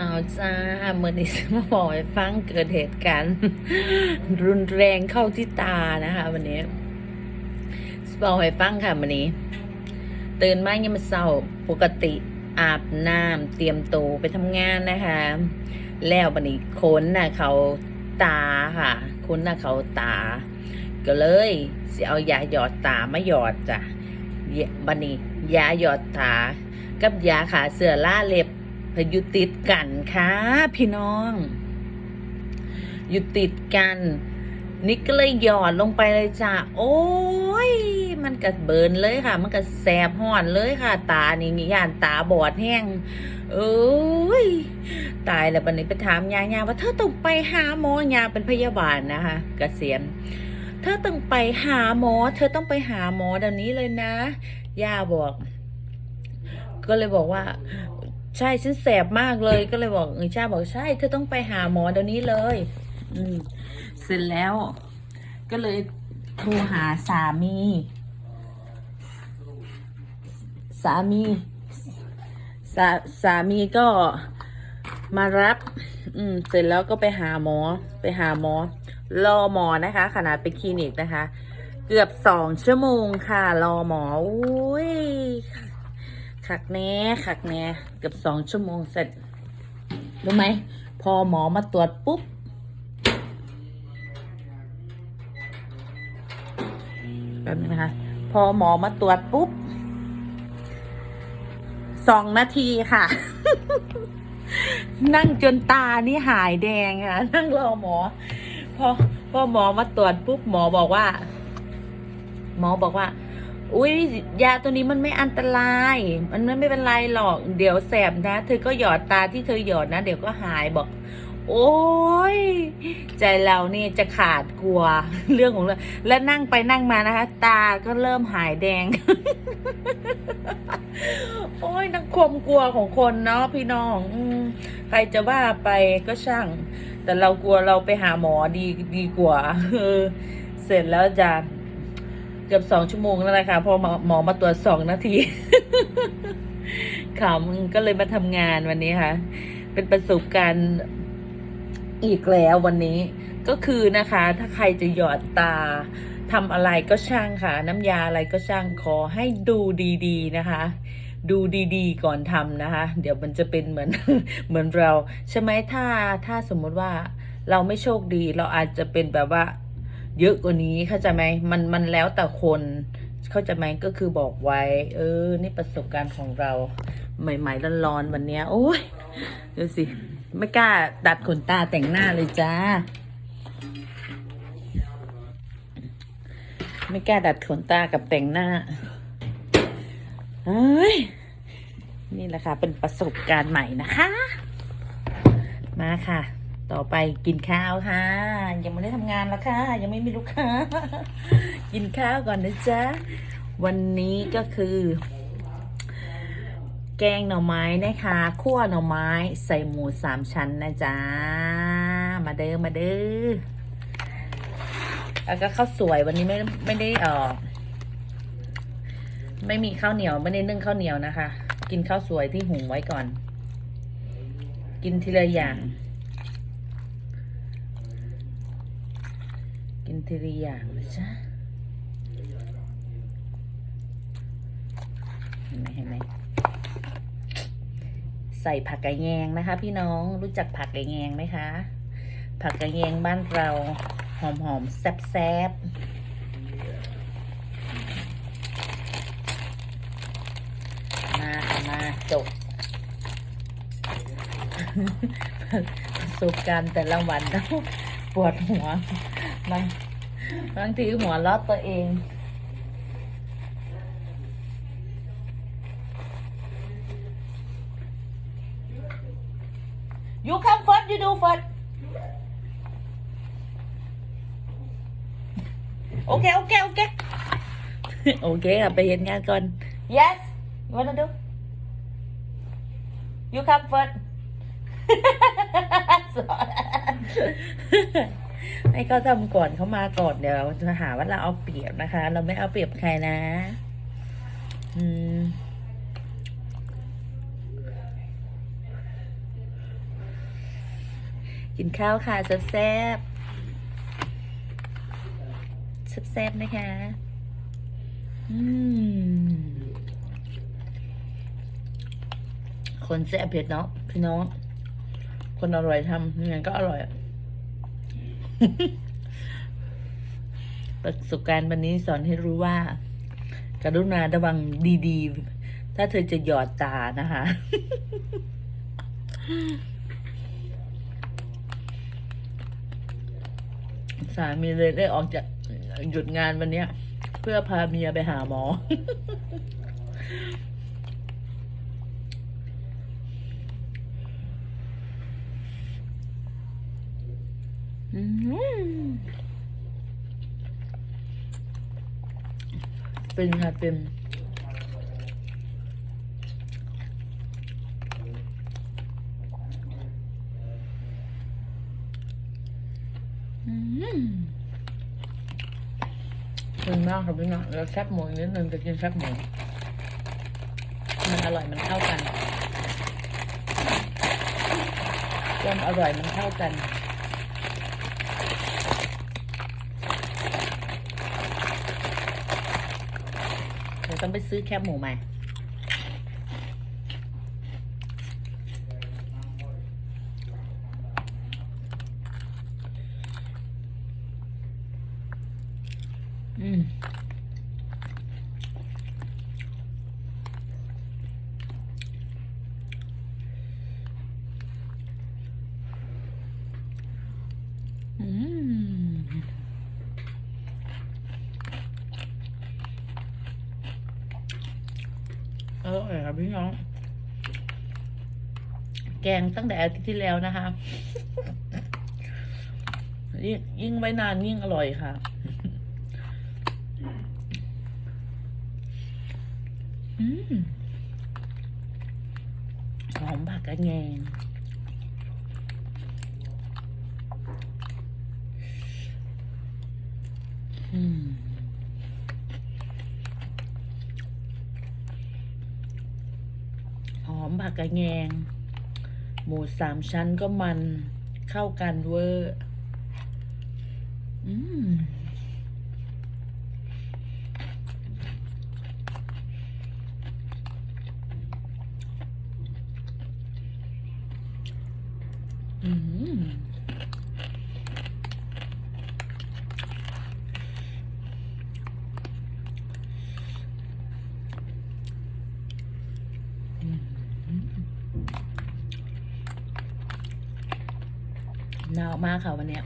เอาจ้าเมื่อนี้มาบอกให้ฟังเกิดเหตุการณ์รุนแรงเข้าที่ตานะคะ วันนี้บอกให้ฟังค่ะวันนี้ ตื่นมายังมาเศร้าปกติอาบน้ำเตรียมตัวไปทำงานนะคะ แล้ววันนี้ค้นน่ะเขาตาค่ะค้นน่ะเขาตา ก็เลยสิเอายาหยอดตามาหยอดจ้ะยาบันนี้ยาหยอดตา กับยาขาเสือล่าเล็บ พยุติดกันค่ะพี่น้อง อยู่ติดกัน นี่ก็เลยหยอดลงไปเลยจ้ะโอ้ย มันก็เบินเลยค่ะ มันก็แสบห่อนเลยค่ะ ตานี่นี่ย่านตาบอดแห้งเอ้ย ตายแล้วบันนี้ไปถามยายาว่าเธอต้องไปหาหมอยาเป็นพยาบาลนะคะเกษียณเธอต้องไปหาหมอ เธอต้องไปหาหมอเดี๋ยวนี้เลยนะย่าบอก ก็เลยบอกว่า ใช่ฉันแสบมากเลยก็เลยบอกเออชาบอกใช่เธอต้องไปหาหมอเดี๋ยวนี้เลย อืม เสร็จแล้ว ก็เลยโทรหาสามี สามีสาสามีก็มารับ อืม เสร็จแล้วก็ไปหาหมอ ไปหาหมอ รอหมอนะคะ ขนาดไปคลินิกนะคะ เกือบสองชั่วโมงค่ะ รอหมออุ้ย ขักแน่ขักแน่เกือบสองชั่วโมงเสร็จ รู้ไหม พอหมอมาตรวจปุ๊บ แป๊บนึงนะคะ พอหมอมาตรวจปุ๊บสองนาทีค่ะ นั่งจนตานี่หายแดงค่ะ นั่งรอหมอ พอพอหมอมาตรวจปุ๊บหมอบอกว่า หมอบอกว่า อุ้ยยาตัวนี้มันไม่อันตราย มันไม่เป็นไรหรอก เดี๋ยวแสบนะ เธอก็หยอดตาที่เธอหยอดนะ เดี๋ยวก็หายบอก โอ้ยใจเรานี่จะขาดกลัวเรื่องของเรื่องแล้วนั่งไปนั่งมานะคะ ตาก็เริ่มหายแดง โอ้ยนักความกลัวของคนเนาะพี่น้องอใครจะว่าไปก็ช่าง แต่เรากลัวเราไปหาหมอดีดีกว่าเสร็จแล้วจะ เกือบสองชั่วโมงแล้วนะคะพอหมอมาตรวจสองนาทีขำก็เลยมาทำงานวันนี้ค่ะ เป็นประสบการณ์อีกแล้ววันนี้ก็คือนะคะ ถ้าใครจะหยอดตาทำอะไรก็ช่างค่ะ น้ำยาอะไรก็ช่างขอให้ดูดี ๆ นะคะ ดูดีๆ ก่อนทำนะคะ เดี๋ยวมันจะเป็นเหมือนเหมือนเรา ใช่ไหมถ้าถ้าสมมุติว่าเราไม่โชคดี เราอาจจะเป็นแบบว่า เยอะกว่านี้เข้าใจไหมมันมันแล้วแต่คนเข้าใจไหมก็คือบอกไว้ เออ นี่ประสบการณ์ของเรา ใหม่ๆร้อนๆวันเนี้ย โอ้ยดูสิ ไม่กล้าดัดขนตาแต่งหน้าเลยจ้า ไม่กล้าดัดขนตากับแต่งหน้าเอ้ยนี่แหละค่ะ เป็นประสบการณ์ใหม่นะคะ มาค่ะ ต่อไปกินข้าวค่ะ ยังไม่ได้ทำงานแล้วค่ะ ยังไม่มีลูกค้า กินข้าวก่อนนะจ๊ะ วันนี้ก็คือ แกงหน่อไม้นะคะคั่วหน่อไม้ใส่หมูสามชั้นนะจ๊ะ มาเด้อมาเด้อแล้วก็ข้าวสวยวันนี้ไม่ไม่ได้เออไม่มีข้าวเหนียวไม่ได้นึ่งข้าวเหนียวนะคะ กินข้าวสวยที่หุงไว้ก่อน กินทีละอย่าง กิน ทีละอย่างนะจ๊ะเห็นไหมเห็นไหมใส่ผักกระแยงนะคะ พี่น้องรู้จักผักกระแยงไหมคะ ผักกระแยงบ้านเราหอมหอมแซ่บแซบมามาจบประสบการณ์แต่ละวันแล้วปวดหัวบาง บางทีหัวเราะตัวเอง You come first, you do first. โอเค โอเค โอเค โอเคค่ะไปเห็นงานก่อน yes you wanna do you come first ให้เขาทำก่อนเขามาก่อนเดี๋ยวจะหาว่าเราเอาเปรียบนะคะ เราไม่เอาเปรียบใครนะ อืมกินข้าวค่ะแซ่บแซ่บแซ่บๆนะคะ อืม คนแซ่บเผ็ดเนาะพี่น้อง คนอร่อยทำยังไงก็อร่อยอะ ประสบการณ์วันนี้สอนให้รู้ว่า กรุณาระวังดีๆ ถ้าเธอจะหยอดตานะคะ สามีเลยได้ออกจากหยุดงานวันนี้เพื่อพาเมียไปหาหมอ เป็นค่ะเป็นอืมเป็นมากครับพี่น้องแล้วแซ่บหมูนิดนึงจะกินแซ่บหมูมันอร่อยมันเข้ากันความอร่อยมันเข้ากัน เดี๋ยวต้องไปซื้อแคบหมูใหม่ อืม อืม เอร่อยครับพี่น้อง แกงตั้งแต่อาทิตย์ที่แล้วนะคะ ยิ่งยิ่งไว้นานยิ่งอร่อยค่ะอืมหอมผักกระแยง อืม หอมผั กกระแยง หมูสามชั้นก็มันเข้ากันเวอร์อืมอืม ห นาวมากค่ะวันเนี้ย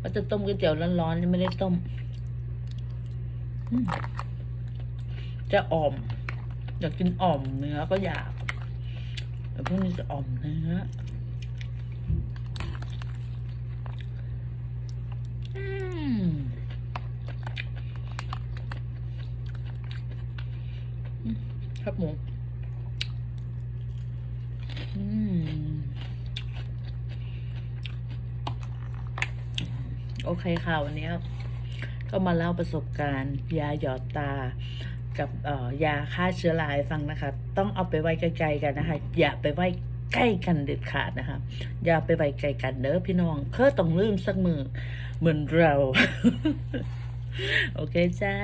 ว่าจะต้มก๋วยเตี๋ยวร้อนๆยังไม่ได้ต้ม จะอ่อม อยากกินอ่อมเนื้อก็อยากแต่พรุ่งนี้จะอ่อมเนื้อครับหมูอืม โอ เคค่ะวันนี้ก็มาเล่าประสบการณ์ ยาหยอดตา กับออยาฆ่าเชื้อราให้ฟังนะคะ ต้องเอาไปไว้ไกลๆกันนะคะ อย่าไปไว้ใกล้กันเด็ดขาดนะคะ อย่าไปไว้ไกลกันเด้อพี่น้องเคอต้องลืมสักมือเหมือนเรา โอเคจ้า